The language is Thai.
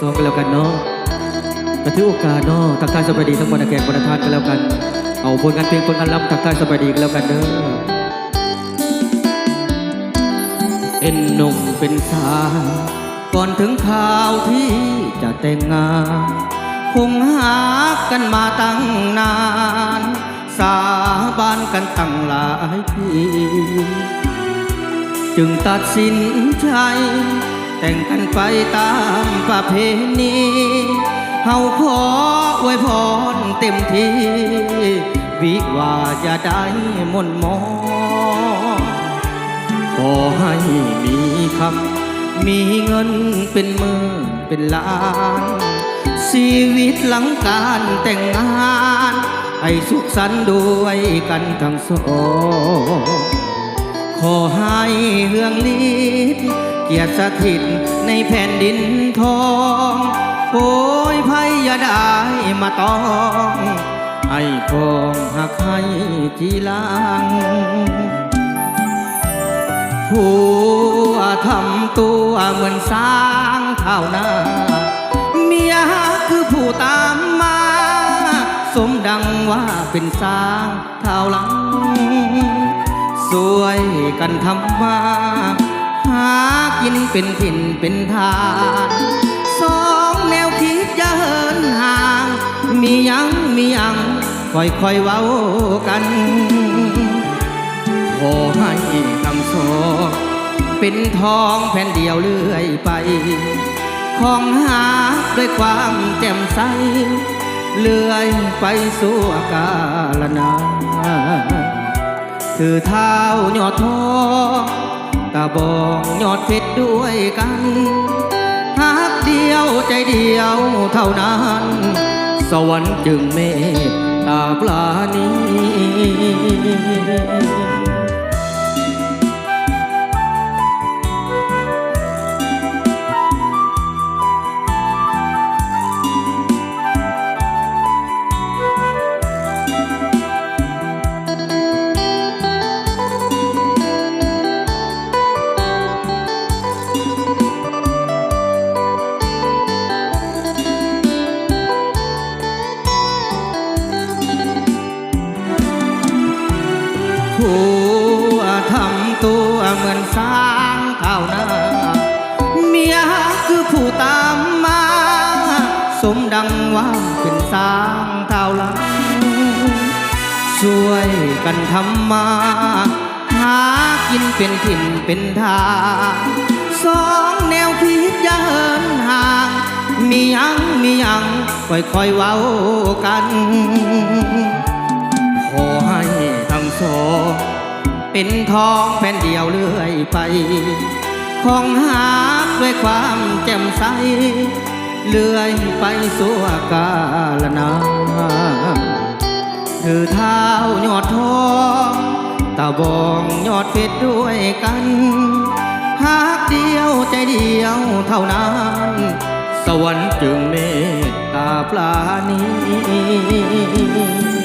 สองกันแล้วกันเนาะกระถือโอกาสเนาะทักทายสวัสดีทั้งบรรดาแขกบรรดาทานกันแล้วกัน เอาผลงานเพลงผลงานรำทักทายสวัสดีกันแล้วกันเด้อเป็นหนุ่มเป็นสาวก่อนถึงข่าวที่จะแต่งงานคงหากันมาตั้งนาน สาบานกันตั้งหลายปี จึงตัดสินใจ แต่งกันไปตามประเพณีเฮาขอไว้พรเต็มที่วิว่าจะได้มนต์มองขอให้มีคำมีเงินเป็นมื่นเป็นล้านชีวิตหลังการแต่งงาน ให้สุขสันต์ด้วยกันทั้งสองขอให้เฮืองลิศ เกียรติสถิตในแผ่นดินทอง โอ้ยภัยยาได้มาตองให้พองหักให้ทีหลังผัวทำตัวเหมือนสร้างเท่าหน้าเมียคือผู้ตามมา สมดังว่าเป็นสร้างเท่าหลัง สวยกันทำมา หากินเป็นถิ่นเป็นทานสองแนวคิดจะเหินห่าง มียังมียังค่อยๆเว้ากันขอให้คำสอนเป็นทองแผ่นเดียวเลื่อยไป ของหาด้วยความแจ่มใส เลื่อยไปสู่อากาลนานถือเท้าหยอดทอง ระบองยอดเพชรด้วยกันหักเดียวใจเดียวเท่านั้น สวรรค์จึงเมตตาปลานี้ ผัวทำตัวเหมือนสร้างเท่าหน้า เมียคือผู้ตามมา สมดังว่าเป็นสร้างเท่าหลังช่วยกันทำมา หากินเป็นถิ่นเป็นทางสองแนวคิดอย่าเหินห่าง มียังมียังค่อยๆเว้ากัน ส เป็นทองแผ่นเดียวเลื่อยไป ของหาด้วยความแจ่มใส เลื่อยไปสู่อากาลนานถือเท้ายอดทองตาบองยอดเพชรด้วยกันหากเดียวใจเดียวเท่านั้น สวรรค์จึงเมตตาปลานี้